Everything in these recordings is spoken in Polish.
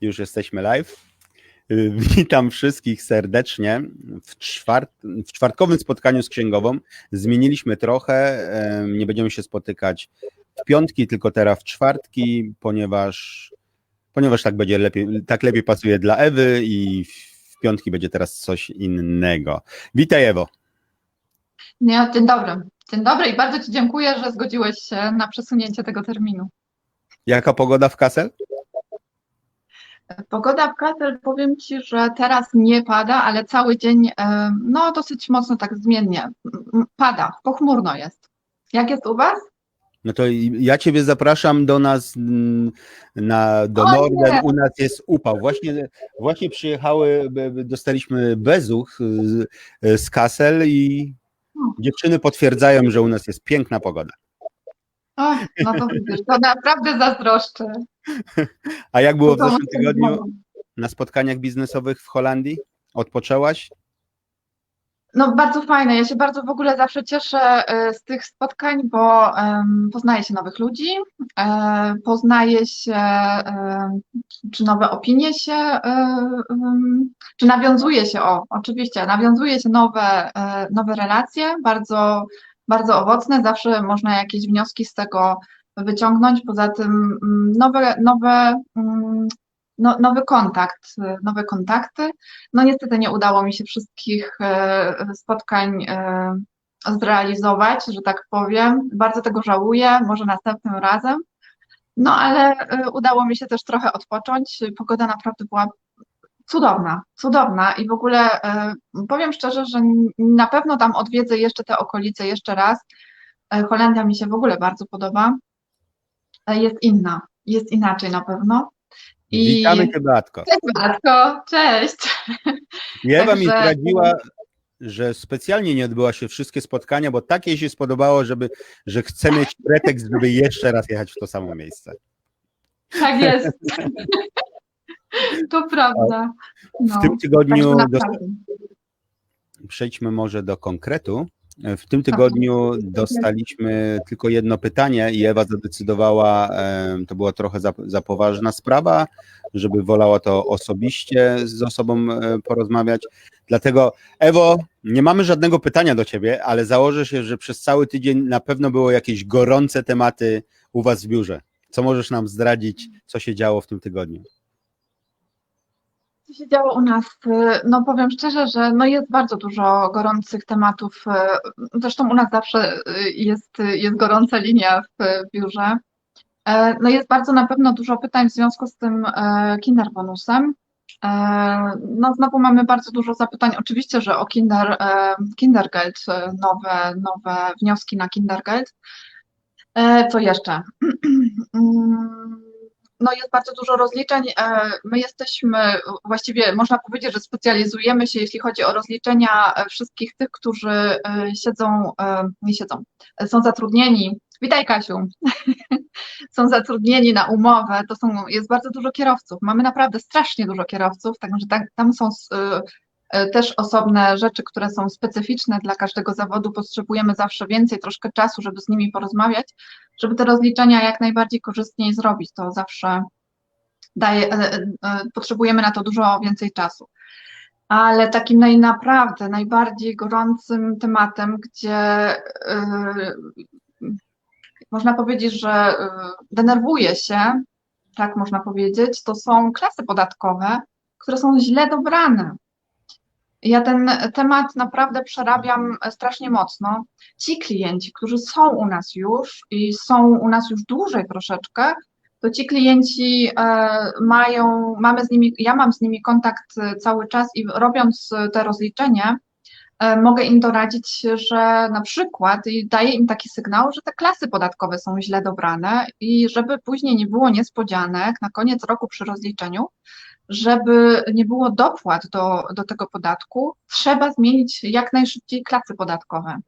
Już jesteśmy live. Y, Witam wszystkich serdecznie w, czwart w czwartkowym spotkaniu z księgową. Zmieniliśmy trochę, nie będziemy się spotykać w piątki, tylko teraz w czwartki, ponieważ, ponieważ tak będzie lepiej, tak lepiej pasuje dla Ewy i w piątki będzie teraz coś innego. Witaj Ewo. Nie, dzień dobry. Dzień dobry i bardzo Ci dziękuję, że zgodziłeś się na przesunięcie tego terminu. Jaka pogoda w Kasel? Pogoda w Kassel, powiem Ci, że teraz nie pada, ale cały dzień, e, no dosyć mocno tak zmiennie. Pada, pochmurno jest. Jak jest u Was? No to ja Ciebie zapraszam do nas mm, na, do O Norden. nie! U nas jest upał. Właśnie, właśnie przyjechały, dostaliśmy bezuch z, z Kassel i dziewczyny potwierdzają, że u nas jest piękna pogoda. O, no to widzisz, to naprawdę zazdroszczę. A jak było w zeszłym tygodniu na spotkaniach biznesowych w Holandii? Odpoczęłaś? No bardzo fajne. Ja się bardzo w ogóle zawsze cieszę e, z tych spotkań, bo em, poznaje się nowych ludzi, e, poznaje się, e, czy nowe opinie się, e, czy nawiązuje się, o, oczywiście, nawiązuje się nowe, e, nowe relacje, bardzo, bardzo owocne. Zawsze można jakieś wnioski z tego wyciągnąć. Poza tym mm, nowe, nowe, mm, no, nowy kontakt, nowe kontakty. No niestety nie udało mi się wszystkich e, spotkań e, zrealizować, że tak powiem. Bardzo tego żałuję, może następnym razem. No ale e, udało mi się też trochę odpocząć. Pogoda naprawdę była cudowna, cudowna i w ogóle powiem szczerze, że na pewno tam odwiedzę jeszcze te okolice jeszcze raz. Holandia mi się w ogóle bardzo podoba. E, Jest inna, jest inaczej na pewno. I- Witamy Cię, Beatko. Cześć Matko, cześć. I Ewa mi Także- zdradziła, że specjalnie nie odbyła się wszystkie spotkania, bo tak jej się spodobało, żeby, że chce mieć pretekst, żeby jeszcze raz jechać w to samo miejsce. Tak jest. To prawda. No, W tym tygodniu także dosta- naprawdę. przejdźmy może do konkretu. W tym tygodniu dostaliśmy tylko jedno pytanie i Ewa zadecydowała, to była trochę za, za poważna sprawa, żeby wolała to osobiście z osobą e, porozmawiać. Dlatego, Ewo, nie mamy żadnego pytania do ciebie, ale założę się, że przez cały tydzień na pewno było jakieś gorące tematy u was w biurze. Co możesz nam zdradzić, co się działo w tym tygodniu? Co się działo u nas? Y, No powiem szczerze, że no jest bardzo dużo gorących tematów. y, Zresztą u nas zawsze y, jest, jest gorąca linia w biurze. E, No jest bardzo na pewno dużo pytań w związku z tym e, kinderbonusem. E, No znowu mamy bardzo dużo zapytań. Oczywiście, że o kinder, Kindergeld, nowe, nowe wnioski na Kindergeld. Co jeszcze? No jest bardzo dużo rozliczeń. E, My jesteśmy, właściwie można powiedzieć, że specjalizujemy się, jeśli chodzi o rozliczenia e, wszystkich tych, którzy e, siedzą, nie siedzą, są zatrudnieni. Witaj Kasiu. Są zatrudnieni na umowę, to są, jest bardzo dużo kierowców. Mamy naprawdę strasznie dużo kierowców, także tak, tam są też osobne rzeczy, które są specyficzne dla każdego zawodu. Potrzebujemy zawsze więcej, troszkę czasu, żeby z nimi porozmawiać żeby te rozliczenia jak najbardziej korzystniej zrobić. To zawsze daje, e, e, potrzebujemy na to dużo więcej czasu. Ale takim naj, naprawdę najbardziej gorącym tematem, gdzie e, można powiedzieć, że e, denerwuje się, tak można powiedzieć, to są klasy podatkowe, które są źle dobrane. Ja ten temat naprawdę przerabiam strasznie mocno. Ci klienci, którzy są u nas już i są u nas już dłużej troszeczkę, to ci klienci e, mają, mamy z nimi, ja mam z nimi kontakt e, cały czas i robiąc te rozliczenie, mogę im doradzić, że na przykład i daję im taki sygnał, że te klasy podatkowe są źle dobrane i żeby później nie było niespodzianek na koniec roku przy rozliczeniu, żeby nie było dopłat do, do tego podatku, trzeba zmienić jak najszybciej klasy podatkowe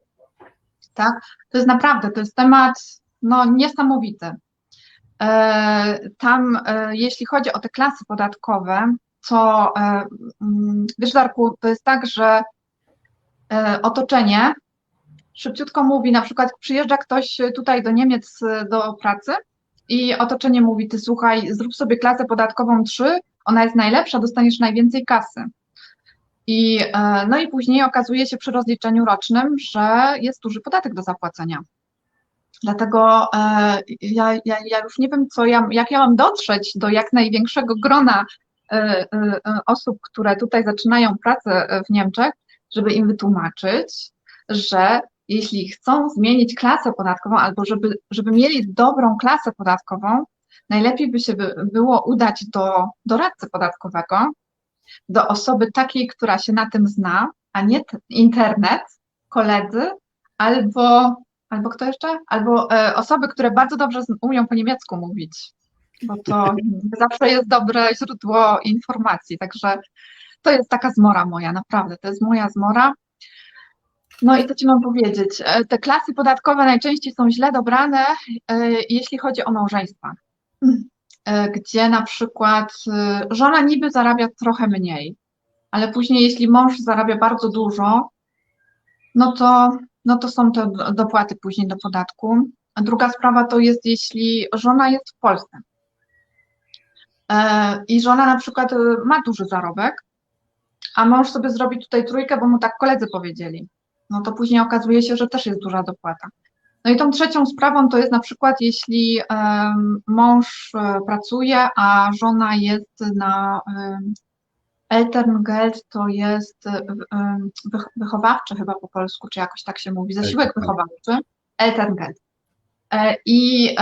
tak? To jest naprawdę, to jest temat no, niesamowity. E, Tam, e, jeśli chodzi o te klasy podatkowe, to e, mm, wiesz, Darku, to jest tak, że otoczenie szybciutko mówi, na przykład przyjeżdża ktoś tutaj do Niemiec do pracy i otoczenie mówi, ty słuchaj, zrób sobie klasę podatkową 3, ona jest najlepsza, dostaniesz najwięcej kasy. I, e, no i później okazuje się przy rozliczeniu rocznym, że jest duży podatek do zapłacenia. Dlatego e, ja, ja, ja już nie wiem, co ja, jak ja mam dotrzeć do jak największego grona e, osób, które tutaj zaczynają pracę w Niemczech, żeby im wytłumaczyć, że jeśli chcą zmienić klasę podatkową albo żeby, żeby mieli dobrą klasę podatkową, najlepiej by się by było udać do doradcy podatkowego, do osoby takiej, która się na tym zna, a nie internet, koledzy, albo, albo kto jeszcze? Albo e, osoby, które bardzo dobrze umią po niemiecku mówić, bo to zawsze jest dobre źródło informacji, także to jest taka zmora moja, naprawdę, to jest moja zmora. No i co Ci mam powiedzieć? E, Te klasy podatkowe najczęściej są źle dobrane, e, jeśli chodzi o małżeństwa, gdzie na przykład e, żona niby zarabia trochę mniej, ale później jeśli mąż zarabia bardzo dużo, no to, no to są te do- dopłaty później do podatku. A druga sprawa to jest, jeśli żona jest w Polsce e, i żona na przykład e, ma duży zarobek, a mąż sobie zrobi tutaj trójkę, bo mu tak koledzy powiedzieli no to później okazuje się, że też jest duża dopłata. No i tą trzecią sprawą to jest na przykład, jeśli mąż e, pracuje, a żona jest na Elterngeld, to jest e, wychowawczy chyba po polsku, czy jakoś tak się mówi, zasiłek wychowawczy, Elterngeld. E, I,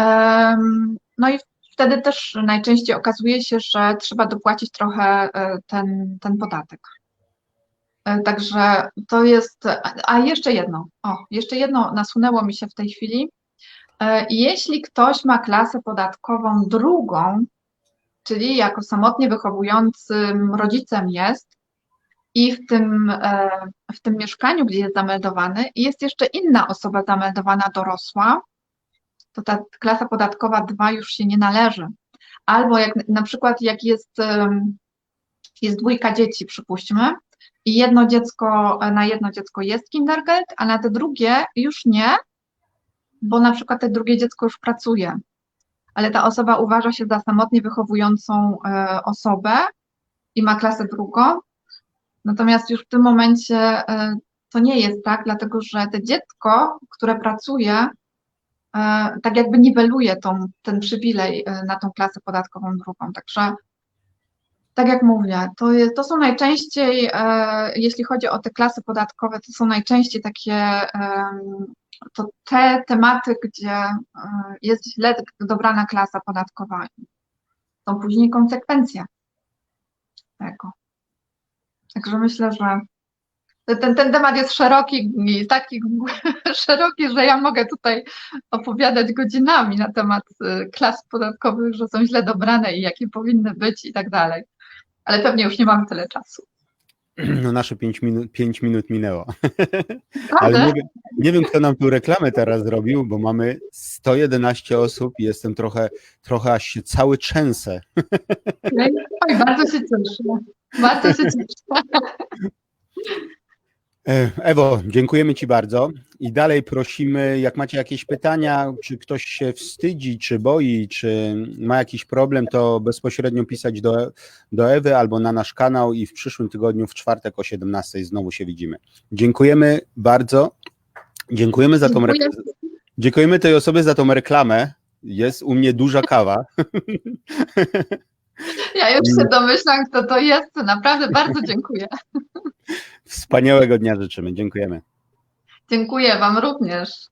no i wtedy też najczęściej okazuje się, że trzeba dopłacić trochę ten, ten podatek. E, Także to jest. a- jeszcze jedno. O, jeszcze jedno nasunęło mi się w tej chwili. E, Jeśli ktoś ma klasę podatkową drugą, czyli jako samotnie wychowującym rodzicem jest i w tym, e, w tym mieszkaniu, gdzie jest zameldowany, jest jeszcze inna osoba zameldowana dorosła, to ta klasa podatkowa 2 już się nie należy. Albo jak na przykład jak jest, jest dwójka dzieci, przypuśćmy, jedno dziecko, na jedno dziecko jest kindergeld, a na te drugie już nie, bo na przykład te drugie dziecko już pracuje, ale ta osoba uważa się za samotnie wychowującą e, osobę i ma klasę drugą, natomiast już w tym momencie e, to nie jest tak, dlatego że to dziecko, które pracuje, e, tak jakby niweluje tą, ten przywilej e, na tą klasę podatkową drugą, także tak jak mówię, to, to są najczęściej, e, jeśli chodzi o te klasy podatkowe, to są najczęściej takie, em, to te tematy, gdzie e, jest źle dobrana klasa podatkowa. Są później konsekwencje tego. Także myślę, że ten, ten temat jest szeroki i taki szeroki, że ja mogę tutaj opowiadać godzinami na temat e, klas podatkowych, że są źle dobrane i jakie powinny być i tak dalej. Ale pewnie już nie mamy tyle czasu. No nasze 5 minut, pięć minut minęło. Ale Ale nie wiem, nie wiem, kto nam tu reklamę teraz zrobił, bo mamy 111 osób i jestem trochę, trochę aż się cały trzęsę. Oj, bardzo się cieszę. Bardzo się cieszę. E, Ewo, dziękujemy Ci bardzo i dalej prosimy, jak macie jakieś pytania, czy ktoś się wstydzi, czy boi, czy ma jakiś problem, to bezpośrednio pisać do, do Ewy albo na nasz kanał i w przyszłym tygodniu w czwartek o 17 znowu się widzimy. Dziękujemy bardzo. Dziękujemy za tą reklamę. Dziękujemy tej osobie za tą reklamę. Jest u mnie duża kawa. Ja już się domyślam, kto to jest. Naprawdę bardzo dziękuję. Wspaniałego dnia życzymy. Dziękujemy. Dziękuję Wam również.